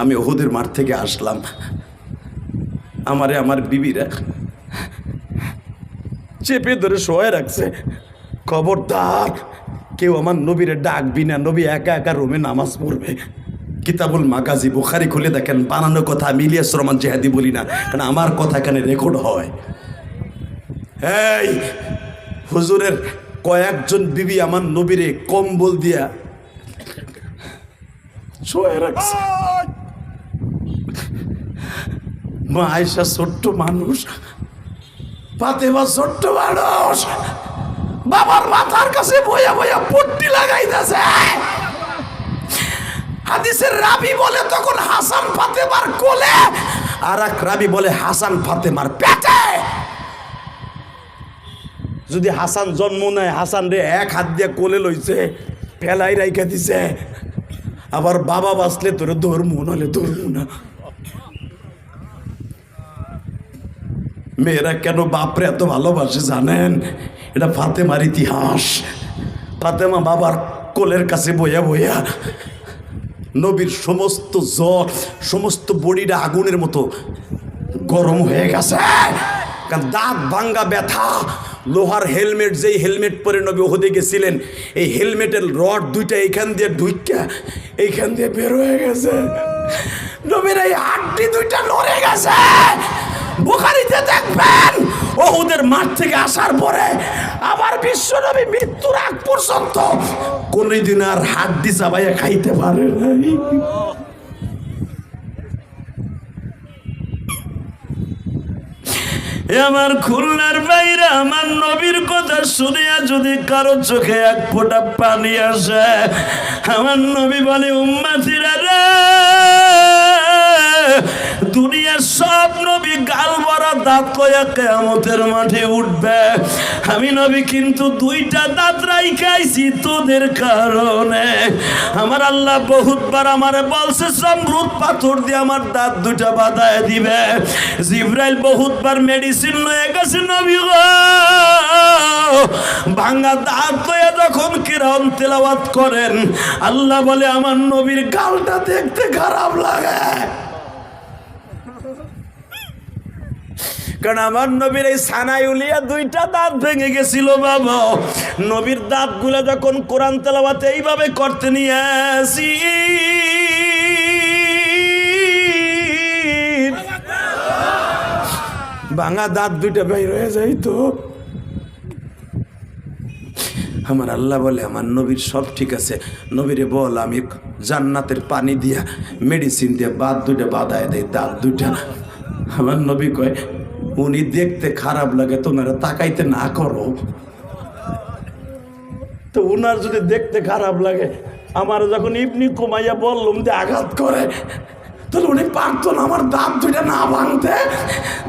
আমি ওহুদের মাঠ থেকে আসলাম। আমারে আমার বিবিরা চেপে ধরে শোয়ে রাখছে। খবরদার, কেউ আমার নবীরে ডাকবি না, নবী একা একা রুমে নামাজ পড়বে। কিতাবুল মাগাজি, বুখারি খুলে দেখেন, বানানো কথা আমি ইলিয়াস রহমান জেহাদি বলি না, কারণ আমার কথা এখানে রেকর্ড হয়। এই, হুজুরের কয়েকজন বিবি আমার নবীরে কম্বল দিয়া শোয়ে রাখছে। মা আয়সা ছোট্ট মানুষ ফাতেমা ছোট্ট মানুষ। বাবার মাথার কাছে বইয়া বইয়া পট্টি লাগাইতেছে। হাদিসের রাবি বলে তখন হাসান ফাতেমার কোলে, আর এক রাবি বলে হাসান ফাতেমার পেটে। যদি হাসান জন্ম নেয়, হাসান রে এক হাত দিয়ে কোলে লইছে, ফেলাই রাইখা দিছে। আবার বাবা বাঁচলে তোর ধর্ম, নাহলে ধর্ম না। মেয়েরা কেন বাপরে এত ভালোবাসে জানেন? এটা ফাতেমার ইতিহাস। ফাতেমা বাবার কোলের কাছে বইয়া বইয়া নবীর সমস্ত জ্বর, সমস্ত বডিটা আগুনের মতো গরম হয়ে গেছে। কারণ দাঁত ভাঙ্গা ব্যথা, লোহার হেলমেট, যেই হেলমেট পরে নবী ওহদে গেছিলেন, এই হেলমেটের রড দুইটা এইখান দিয়ে ঢুইকা, এইখান দিয়ে বের হয়ে গেছে। নবীর এই হাড্ডি দুইটা নড়ে গেছে। বুখারিতে দেখবেন, ওহুদের মাঠ থেকে আসার পরে আবার বিশ্বনবী মৃত্যুর আগ পর্যন্ত কোনদিন আর হাড্ডি চাবাইয়া খাইতে পারে নাই। আমার খুলনার বাইরে আমার নবীর কথা শুনিয়া যদি কারও চোখে এক ফোঁটা পানি আসে, আমার নবী বলে, উম্মাতিরা দুনিয়ার সব নবী গাল ভরা দাঁত লয়া কেয়ামতের মাঠে উঠবে। আমি নবী কিন্তু দুইটা দাঁত রাইখাইছি তোদের কারণে। আমার আল্লাহ বহুতবার আমারে বলছে সমৃদ্ধ পাথর দিয়ে আমার দাঁত দুটা বাদায় দিবে। জিব্রাইল বহুতবার মেডিসিন লয়ে গেছে, নবী গো ভাঙ্গা দাঁত লয়ে যখন কিরম তেলাওয়াত করেন, আল্লাহ বলে আমার নবীর গালটা দেখতে খারাপ লাগে। কারণ আমার নবীর এই সানাই উলিয়া দুইটা দাঁত ভেঙে গেছিল বাবা। নবীর দাঁতগুলো যখন কোরআন তেলাওয়াতে এইভাবে করতে নিয়ে আসি। ভাঙা দাঁত দুইটা বের হয়ে যাইতো আমার আল্লাহ বলে, আমার নবীর সব ঠিক আছে। নবীরে বল, আমি জান্নাতের পানি দিয়া মেডিসিন দিয়ে বাদ দুইটা বাদায় দেয়, দাঁত দুইটা। আমার নবী কয় উনি দেখতে খারাপ লাগে তোমরা তাকাইতে না করো। তো উনার যদি দেখতে খারাপ লাগে, আমার যখন ইবনি কমাইয়া বললাম যে আঘাত করে, তাহলে উনি পারতো না আমার দাঁত দুইটা না ভাঙতে।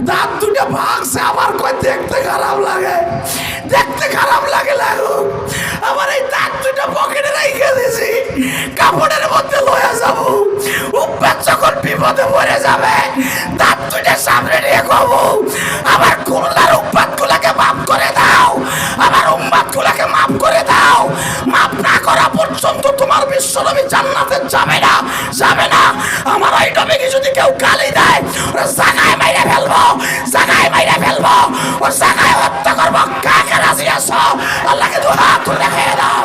দাঁত দুইটা ভাঙছে আবার কয় দেখতে খারাপ লাগে? দেখতে খারাপ লাগে লাগুক আমার এই দাঁত দুইটা পকেটে রেখে দিয়েছি কাপড়ের মধ্যে লয়ে যাব। উপাস যখন বিপদে পড়ে যাবে, দাঁত দুইটা সামনে বিশ্বনবী জান্নাতে যাবে না যাবে না। আমার এই নবীকে যদি কেউ গালি দেয় ওর জাগায় মাইরে ফেলব জাগায় মাইরে ফেলব ওর জাগায় হত্যা করব। কাকে রাজি আছো? আল্লাহকে দু হাত তুলে দেখিয়ে দাও!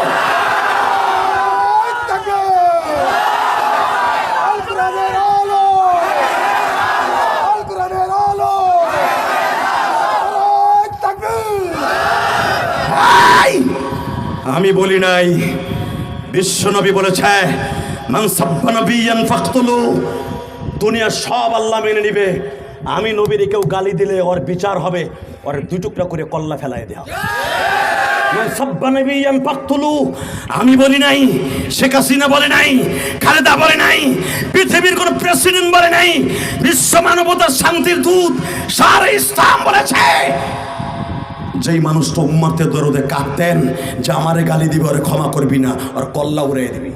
আমি বলি নাই বিশ্বনবী বলেছে দুনিয়া সব আল্লাহ মেনে নিবে। আমি নবীর কেউ গালি দিলে ওর বিচার হবে, ওর দুই টুকরা করে কল্লা ফেলায় দেওয়া। আমি বলি নাই, শেখ হাসিনা বলে নাই, খালেদা বলে নাই, পৃথিবীর কোন প্রেসিডেন্ট বলে নাই, বিশ্ব মানবতার শান্তির দূত সারা ইসলাম বলেছে। যেই মানুষটা উম্মাতে দরদে কাঁদতেন যে আমারে গালি দিবে, ওরে ক্ষমা করবি না, আর কল্লা উড়ে দিবি।